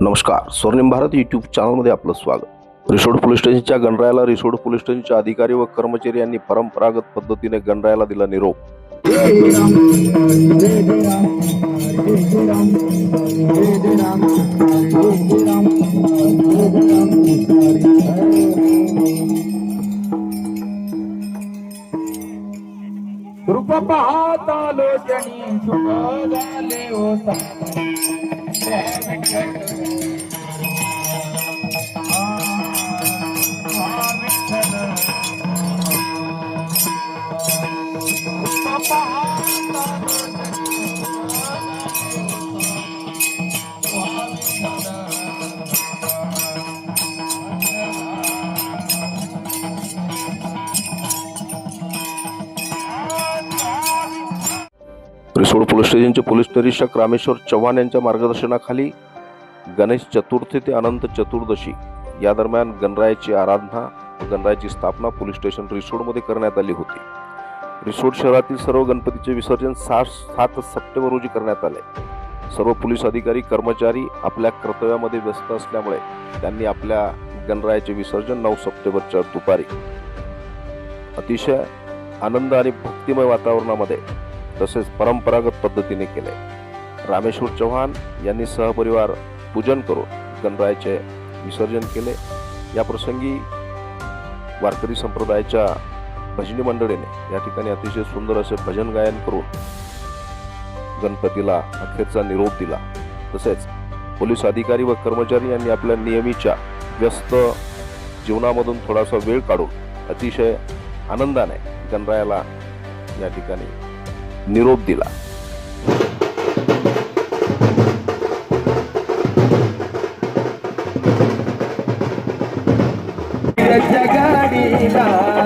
नमस्कार स्वर्णिम भारत यूट्यूब चॅनलमध्ये आपलं स्वागत. रिसोड पोलीस स्टेशनच्या गणरायाला रिसोड पोलीस स्टेशनच्या अधिकारी व कर्मचारी यांनी परंपरागत पद्धतीने गणरायाला दिला निरोप. रूप पाहता लोचनी सुख झाले होता रिसोड पोलीस स्टेशनचे पोलीस निरीक्षक रामेश्वर चव्हाण यांच्या मार्गदर्शनाखाली गणेश चतुर्थी ते अनंत चतुर्दशी. या दरम्यान गणरायाची आराधना व गणरायाची स्थापना पोलीस स्टेशन रिसोडमध्ये करण्यात आली होती. रिसोड शहरातील सर्व गणपतीचे विसर्जन सात सात सप्टेंबर रोजी करण्यात आले. सर्व पोलीस अधिकारी कर्मचारी आपल्या कर्तव्यामध्ये व्यस्त असल्यामुळे त्यांनी आपल्या गणरायाचे विसर्जन नऊ सप्टेंबरच्या दुपारी. अतिशय आनंद आणि भक्तिमय वातावरणामध्ये तसेच परंपरागत पद्धतीने केले. रामेश्वर चव्हाण यांनी सहपरिवार पूजन करून गणरायाचे विसर्जन केले. या प्रसंगी वारकरी संप्रदायाच्या भजनी मंडळीने या ठिकाणी अतिशय सुंदर असे भजन गायन करून गणपतीला अखेरचा निरोप दिला. तसेच पोलीस अधिकारी व कर्मचारी यांनी आपल्या नेहमीच्या व्यस्त जीवनामधून थोडासा वेळ काढून अतिशय आनंदाने गणरायाला या ठिकाणी निरोप दिला. गाडीला